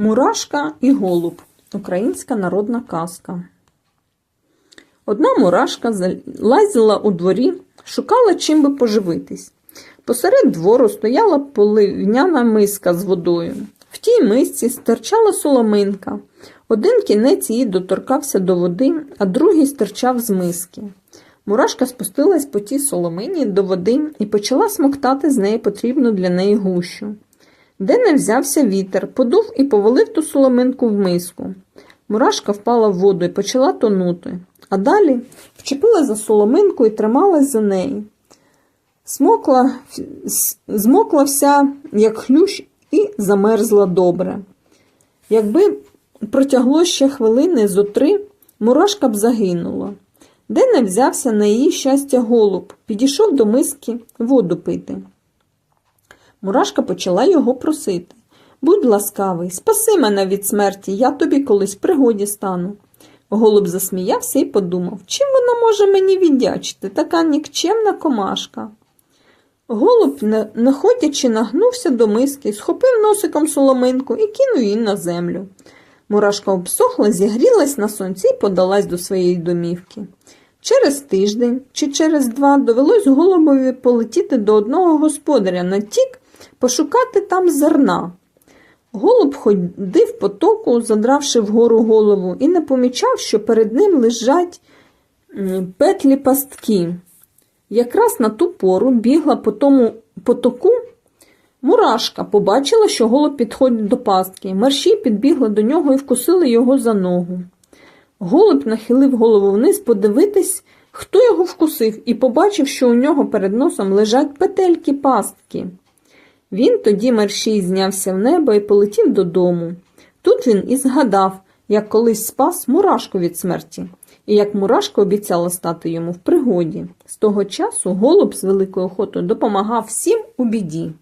Мурашка і голуб. Українська народна казка. Одна мурашка лазила у дворі, шукала чим би поживитись. Посеред двору стояла поливняна миска з водою. В тій мисці стирчала соломинка. Один кінець її доторкався до води, а другий стирчав з миски. Мурашка спустилась по тій соломині до води і почала смоктати з неї потрібну для неї гущу. Де не взявся вітер, подув і повалив ту соломинку в миску. Мурашка впала в воду і почала тонути, а далі вчепила за соломинку і трималась за неї. Смокла, змокла вся, як хлющ, і замерзла добре. Якби протягло ще хвилини зо три, мурашка б загинула. Де не взявся на її щастя голуб, підійшов до миски воду пити. Мурашка почала його просити. Будь ласкавий, спаси мене від смерті, я тобі колись в пригоді стану. Голуб засміявся і подумав, чим вона може мені віддячити, така нікчемна комашка. Голуб, не, не нагнувся до миски, схопив носиком соломинку і кинув її на землю. Мурашка обсохла, зігрілась на сонці і подалась до своєї домівки. Через тиждень чи через два довелось голубові полетіти до одного господаря на тік, пошукати там зерна. Голуб ходив потоку, задравши вгору голову, і не помічав, що перед ним лежать петлі пастки. Якраз на ту пору бігла по тому потоку мурашка, побачила, що голуб підходить до пастки. Мерщій підбігла до нього і вкусила його за ногу. Голуб нахилив голову вниз подивитись, хто його вкусив, і побачив, що у нього перед носом лежать петельки пастки. Він тоді мерщій знявся в небо і полетів додому. Тут він і згадав, як колись спас мурашку від смерті, і як мурашка обіцяла стати йому в пригоді. З того часу голуб з великою охотою допомагав всім у біді.